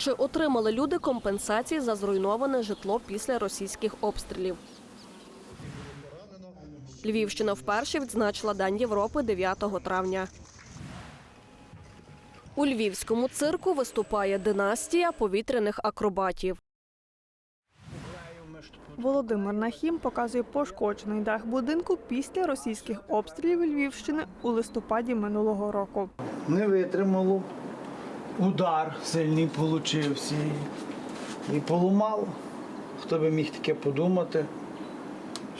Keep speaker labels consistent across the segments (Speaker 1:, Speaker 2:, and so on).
Speaker 1: Чи отримали люди компенсації за зруйноване житло після російських обстрілів? Львівщина вперше відзначила День Європи 9 травня. У львівському цирку виступає династія повітряних акробатів.
Speaker 2: Володимир Нахім показує пошкоджений дах будинку після російських обстрілів Львівщини у листопаді минулого року.
Speaker 3: не витримало. Удар сильний получився і, полумало. Хто би міг таке подумати,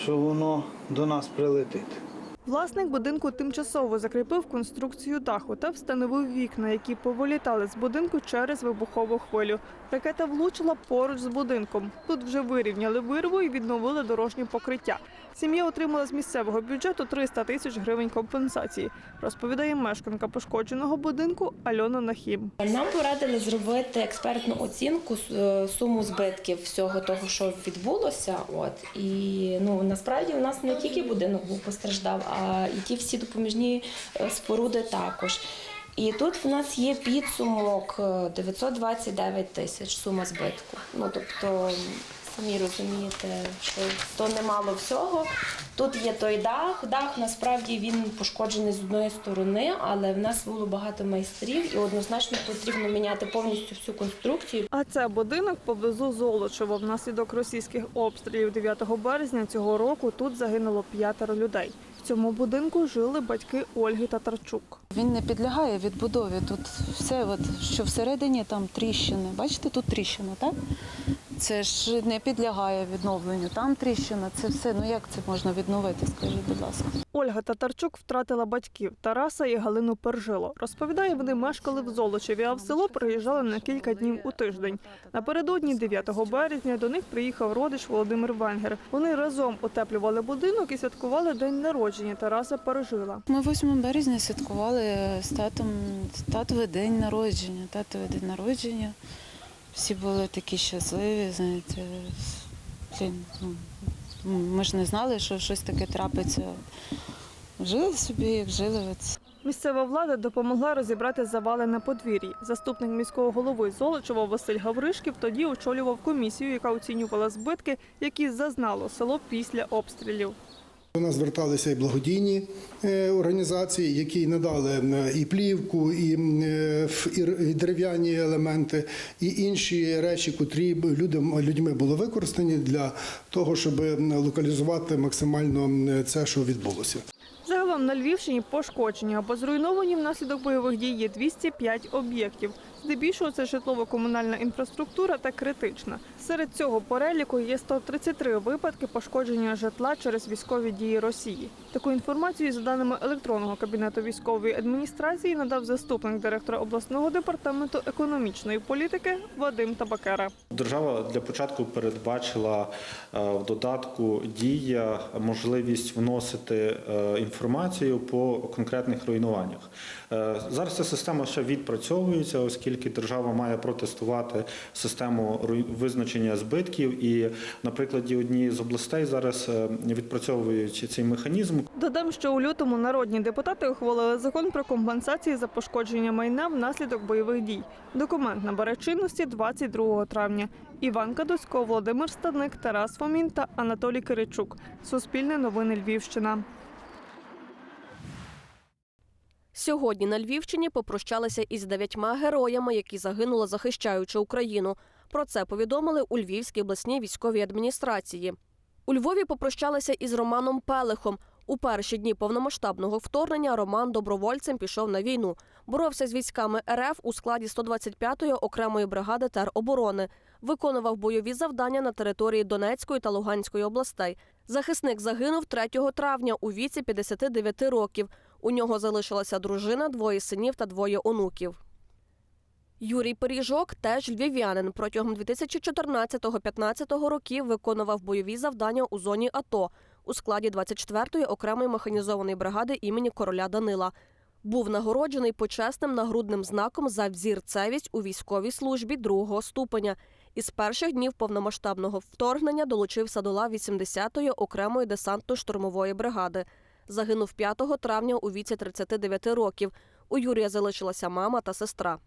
Speaker 3: що воно до нас прилетить.
Speaker 2: Власник будинку тимчасово закріпив конструкцію даху та встановив вікна, які повилітали з будинку через вибухову хвилю. Ракета влучила поруч з будинком. Тут вже вирівняли вирву і відновили дорожнє покриття. Сім'я отримала з місцевого бюджету 300 тисяч гривень компенсації, розповідає мешканка пошкодженого будинку Альона Нахім.
Speaker 4: Нам порадили зробити експертну оцінку е, суму збитків всього того, що відбулося. От і ну насправді у нас не тільки будинок був постраждав, і ті всі допоміжні е, споруди також. І тут в нас є підсумок е, 929 тисяч сума збитку. Ну тобто. Самі розумієте, що то немало всього. Тут є той дах. Дах насправді він пошкоджений з одної сторони, але в нас було багато майстрів, і однозначно потрібно міняти повністю всю конструкцію.
Speaker 2: А це будинок поблизу Золочева. Внаслідок російських обстрілів 9 березня цього року тут загинуло п'ятеро людей. Цьому будинку жили батьки Ольги Татарчук.
Speaker 5: Він не підлягає відбудові. Тут все, от, що всередині там тріщини. Бачите, тут тріщина, так? Це ж не підлягає відновленню. Там тріщина, це все. Ну як це можна відновити? Скажіть, будь ласка.
Speaker 2: Ольга Татарчук втратила батьків Тараса і Галину Пержило. Розповідає, вони мешкали в Золочеві, а в село приїжджали на кілька днів у тиждень. Напередодні 9 березня до них приїхав родич Володимир Венгер. Вони разом утеплювали будинок і святкували день народження Тараса Пережила.
Speaker 5: Ми 8 березня святкували з татом татовий день народження. Татовий день народження. Всі були такі щасливі, знаєте. Блін, ну, ми ж не знали, що щось таке трапиться. Жили собі, як жили.
Speaker 2: Місцева влада допомогла розібрати завали на подвір'ї. Заступник міського голови Золочева Василь Гавришків тоді очолював комісію, яка оцінювала збитки, які зазнало село після обстрілів.
Speaker 6: До нас зверталися і благодійні е, організації, які надали і плівку, і, е, і дерев'яні елементи, і інші речі, котрі людьми були використані для того, щоб локалізувати максимально це, що відбулося.
Speaker 2: Загалом на Львівщині пошкоджені або зруйновані внаслідок бойових дій є 205 об'єктів. Здебільшого це житлово-комунальна інфраструктура та критична. Серед цього переліку є 133 випадки пошкодження житла через військові дії Росії. Таку інформацію за даними електронного кабінету військової адміністрації надав заступник директора обласного департаменту економічної політики Вадим Табакера.
Speaker 7: Держава для початку передбачила е, в додатку дія можливість вносити е, інформацію по конкретних руйнуваннях. Е, Зараз ця система ще відпрацьовується, оскільки держава має протестувати систему руй- визначення збитків. І на прикладі однієї з областей зараз е, відпрацьовують цей механізм.
Speaker 2: Додам, що у лютому народні депутати ухвалили закон про компенсації за пошкодження майна внаслідок бойових дій. Документ набере чинності 22 травня. Іван Кадусько, Володимир Стадник, Тарас Фомін та Анатолій Киричук. Суспільне новини Львівщина.
Speaker 1: Сьогодні на Львівщині попрощалися із дев'ятьма героями, які загинули, захищаючи Україну. Про це повідомили у Львівській обласній військовій адміністрації. У Львові попрощалися із Романом Пелехом. У перші дні повномасштабного вторгнення Роман добровольцем пішов на війну. Боровся з військами РФ у складі 125-ї окремої бригади тероборони. Виконував бойові завдання на території Донецької та Луганської областей. Захисник загинув 3 травня у віці 59 років. У нього залишилася дружина, двоє синів та двоє онуків. Юрій Пиріжок теж львів'янин. Протягом 2014-15 років виконував бойові завдання у зоні АТО у складі 24-ї окремої механізованої бригади імені короля Данила. Був нагороджений почесним нагрудним знаком за взірцевість у військовій службі другого ступеня. Із перших днів повномасштабного вторгнення долучився до лав 80-ї окремої десантно-штурмової бригади. Загинув 5 травня у віці 39 років. У Юрія залишилася мама та сестра.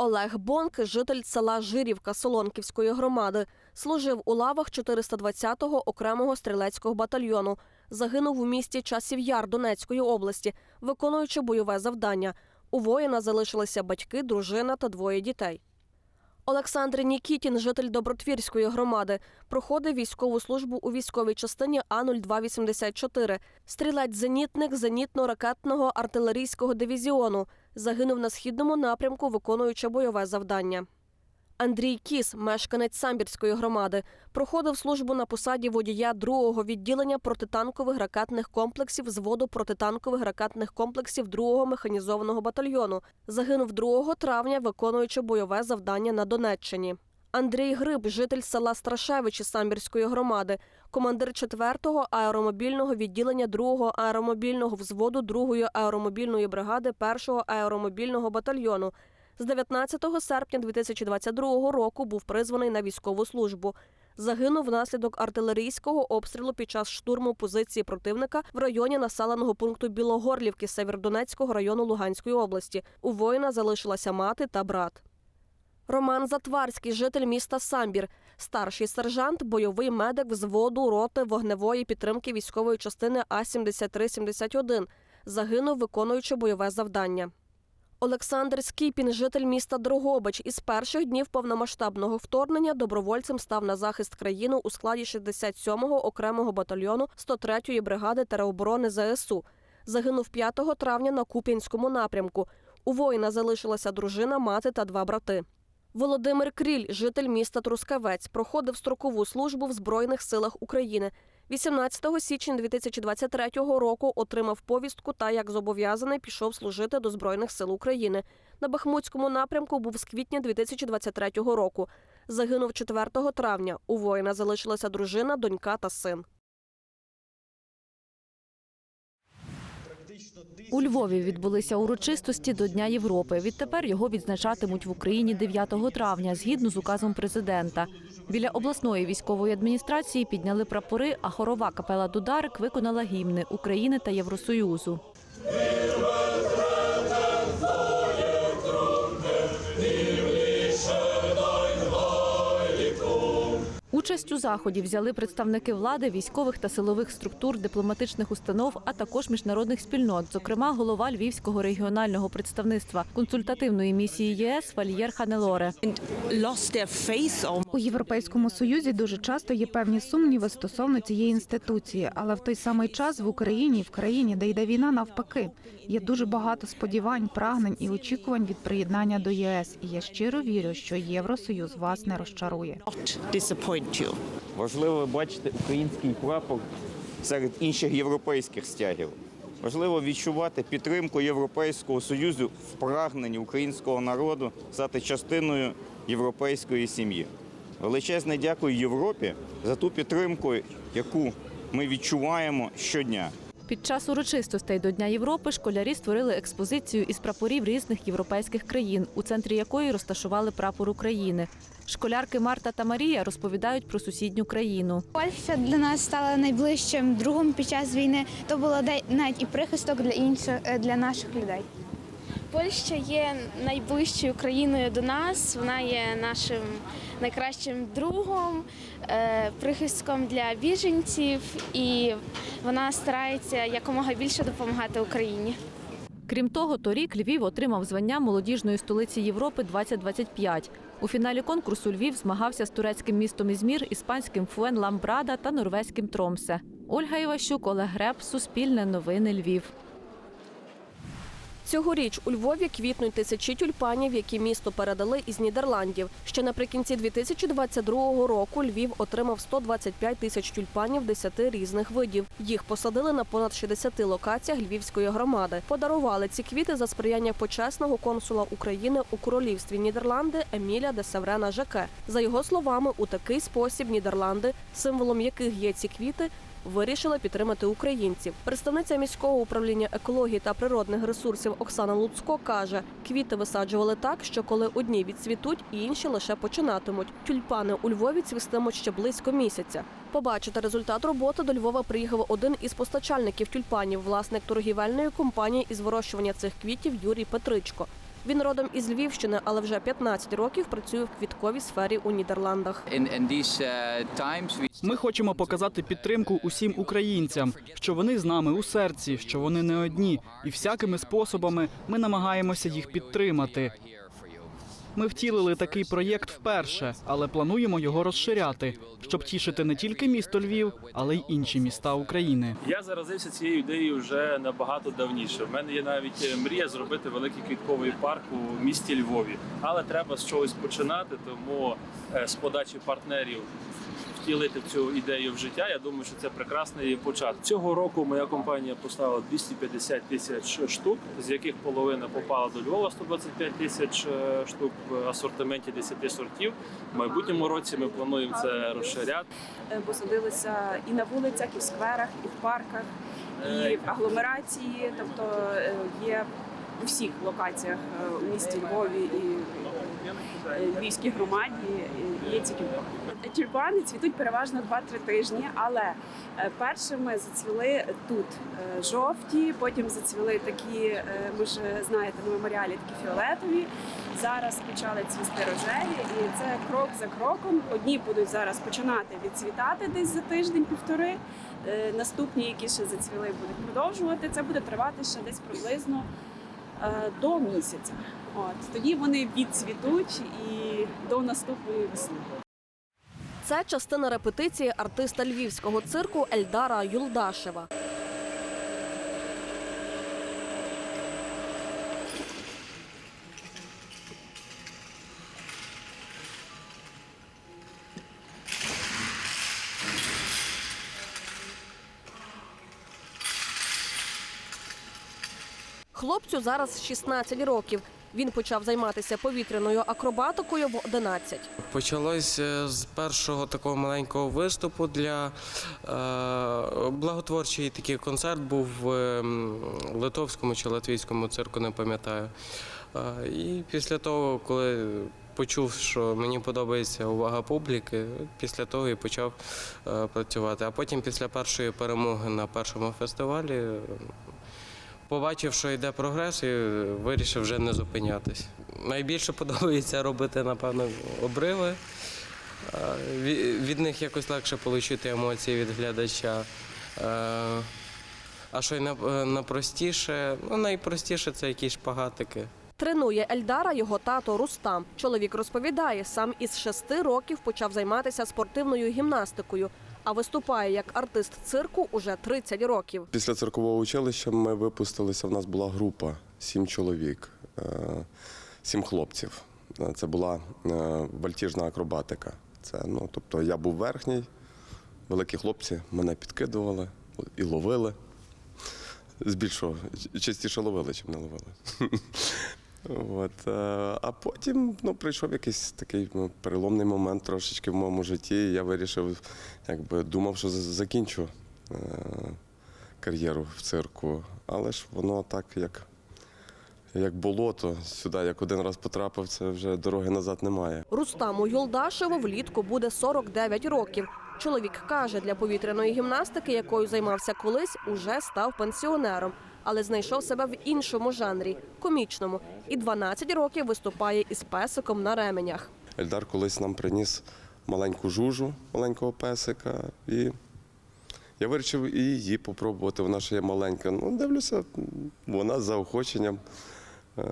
Speaker 1: Олег Бонк, житель села Жирівка Солонківської громади, служив у лавах 420-го окремого стрілецького батальйону. Загинув у місті Часів Яр Донецької області, виконуючи бойове завдання. У воїна залишилися батьки, дружина та двоє дітей. Олександр Нікітін, житель Добротвірської громади, проходив військову службу у військовій частині А-0284. Стрілець-зенітник зенітно-ракетного артилерійського дивізіону. Загинув на східному напрямку, виконуючи бойове завдання. Андрій Кіс, мешканець Самбірської громади, проходив службу на посаді водія другого відділення протитанкових ракетних комплексів зводу протитанкових ракетних комплексів 2-го механізованого батальйону. Загинув 2 травня, виконуючи бойове завдання на Донеччині. Андрій Гриб, житель села Страшевичі Самбірської громади, командир 4-го аеромобільного відділення 2-го аеромобільного взводу 2-ї аеромобільної бригади 1-го аеромобільного батальйону. З 19 серпня 2022 року був призваний на військову службу. Загинув внаслідок артилерійського обстрілу під час штурму позиції противника в районі населеного пункту Білогорлівки Северодонецького району Луганської області. У воїна залишилася мати та брат. Роман Затварський, житель міста Самбір, старший сержант, бойовий медик взводу роти вогневої підтримки військової частини А-7371. Загинув, виконуючи бойове завдання. Олександр Скіпін, житель міста Дрогобич, із перших днів повномасштабного вторгнення добровольцем став на захист країни у складі 67-го окремого батальйону 103-ї бригади тероборони ЗСУ. Загинув 5 травня на Куп'янському напрямку. У воїна залишилася дружина, мати та два брати. Володимир Кріль, житель міста Трускавець, проходив строкову службу в Збройних силах України. 18 січня 2023 року отримав повістку та, як зобов'язаний, пішов служити до Збройних сил України. На Бахмутському напрямку був з квітня 2023 року. Загинув 4 травня. У воїна залишилася дружина, донька та син.
Speaker 8: У Львові відбулися урочистості до Дня Європи. Відтепер його відзначатимуть в Україні 9 травня, згідно з указом президента. Біля обласної військової адміністрації підняли прапори, а хорова капела Дударик виконала гімни України та Євросоюзу. Участь у заході взяли представники влади, військових та силових структур, дипломатичних установ, а також міжнародних спільнот, зокрема голова Львівського регіонального представництва консультативної місії ЄС Вальєр Ханелоре.
Speaker 9: У Європейському Союзі дуже часто є певні сумніви стосовно цієї інституції, але в той самий час в Україні, в країні, де йде війна, навпаки, є дуже багато сподівань, прагнень і очікувань від приєднання до ЄС. І я щиро вірю, що Євросоюз вас не розчарує.
Speaker 10: Not.
Speaker 11: Важливо бачити український прапор серед інших європейських стягів. Важливо відчувати підтримку Європейського союзу в прагненні українського народу стати частиною європейської сім'ї. Величезне дякую Європі за ту підтримку, яку ми відчуваємо щодня.
Speaker 8: Під час урочистостей до Дня Європи школярі створили експозицію із прапорів різних європейських країн, у центрі якої розташували прапор України. Школярки Марта та Марія розповідають про сусідню країну.
Speaker 12: Польща для нас стала найближчим другом під час війни. То було навіть і прихисток для інших е, для наших людей.
Speaker 13: Польща є найближчою країною до нас. Вона є нашим найкращим другом, е, прихистком для біженців, і вона старається якомога більше допомагати Україні.
Speaker 8: Крім того, торік Львів отримав звання молодіжної столиці Європи 2025. У фіналі конкурсу Львів змагався з турецьким містом Ізмір, іспанським Фуен Ламбрада та норвезьким Тромсе. Ольга Іващук, Олег Греб, Суспільне новини Львів.
Speaker 1: Цьогоріч у Львові квітнуть тисячі тюльпанів, які місто передали із Нідерландів. Ще наприкінці 2022 року Львів отримав 125 тисяч тюльпанів 10 різних видів. Їх посадили на понад 60 локаціях Львівської громади. Подарували ці квіти за сприяння почесного консула України у королівстві Нідерланди Еміля де Севрена Жаке. За його словами, у такий спосіб Нідерланди, символом яких є ці квіти, вирішила підтримати українців. Представниця міського управління екології та природних ресурсів Оксана Луцько каже, квіти висаджували так, що коли одні відцвітуть, інші лише починатимуть. Тюльпани у Львові цвістимуть ще близько місяця. Побачити результат роботи до Львова приїхав один із постачальників тюльпанів, власник торгівельної компанії із вирощування цих квітів Юрій Петричко. Він родом із Львівщини, але вже 15 років працює в квітковій сфері у Нідерландах.
Speaker 14: Ми хочемо показати підтримку усім українцям, що вони з нами у серці, що вони не одні, і всякими способами ми намагаємося їх підтримати. Ми втілили такий проєкт вперше, але плануємо його розширяти, щоб тішити не тільки місто Львів, але й інші міста України.
Speaker 15: Я заразився цією ідеєю вже набагато давніше. У мене є навіть е, мрія зробити великий квітковий парк у місті Львові, але треба з чогось починати. Тому е, з подачі партнерів втілити цю ідею в життя. Я думаю, що це прекрасний початок. Цього року моя компанія поставила 250 тисяч штук, з яких половина попала до Львова 125 тисяч е, штук в асортименті 10 сортів. В майбутньому році ми плануємо це розширяти.
Speaker 16: бо садилися і на вулицях, і в скверах, і в парках, і в агломерації, тобто е, є у всіх локаціях е, у місті Львові і е, Львівській громаді е, є ці тюльпани. Тюльпани цвітуть переважно 2-3 тижні, але е, першими зацвіли тут е, жовті, потім зацвіли такі, е, ви ж знаєте, на меморіалі такі фіолетові. Зараз почали цвісти рожеві, і це крок за кроком. Одні будуть зараз починати відцвітати десь за тиждень-півтори. Е, Наступні, які ще зацвіли, будуть продовжувати. Це буде тривати ще десь приблизно е, до місяця. От тоді вони відцвітуть і до наступної весни.
Speaker 1: Це частина репетиції артиста львівського цирку Ельдара Юлдашева. Хлопцю зараз 16 років. Він почав займатися повітряною акробатикою в 11.
Speaker 17: Почалось з першого такого маленького виступу для е, благотворчий такий концерт був в ем, литовському чи латвійському цирку, не пам'ятаю. Е, і після того, коли почув, що мені подобається увага публіки, після того і почав е, працювати. А потім, після першої перемоги на першому фестивалі, побачив, що йде прогрес, і вирішив вже не зупинятись. Найбільше подобається робити, напевно, обриви. Від них якось легше отримати емоції від глядача. А що й на- е, найпростіше? Ну, найпростіше це якісь шпагатики.
Speaker 1: Тренує Ельдара його тато Рустам. Чоловік розповідає, сам із шести років почав займатися спортивною гімнастикою, а виступає як артист цирку уже 30 років.
Speaker 18: Після циркового училища ми випустилися. В нас була група сім чоловік, е, сім хлопців. Е, Це була е, вальтіжна акробатика. Це, ну, тобто я був верхній, великі хлопці мене підкидували і ловили. Збільшого частіше ловили, ніж не ловили. От, е, а потім ну, прийшов якийсь такий ну, переломний момент трошечки в моєму житті. і Я вирішив, якби думав, що закінчу е, кар'єру в цирку. Але ж воно так, як, як болото сюди, як один раз потрапив, це вже дороги назад немає.
Speaker 1: Рустаму Юлдашеву влітку буде 49 років. Чоловік каже, для повітряної гімнастики, якою займався колись, уже став пенсіонером, але знайшов себе в іншому жанрі комічному. І 12 років виступає із песиком на ременях.
Speaker 18: Ельдар колись нам приніс маленьку жужу, маленького песика, і я вирішив і її попробувати. Вона ще є маленька. Ну, дивлюся, вона з заохоченням е,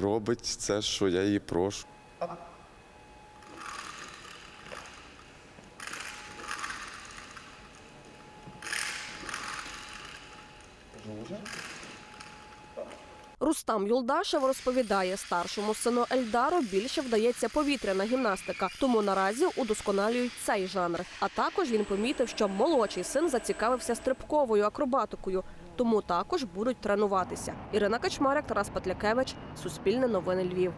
Speaker 18: робить це, що я її прошу.
Speaker 1: Рустам Юлдашев розповідає, старшому сину Ельдару більше вдається повітряна гімнастика, тому наразі удосконалюють цей жанр. А також він помітив, що молодший син зацікавився стрибковою акробатикою, тому також будуть тренуватися. Ірина Качмарик, Тарас Петлякевич, Суспільне новини Львів.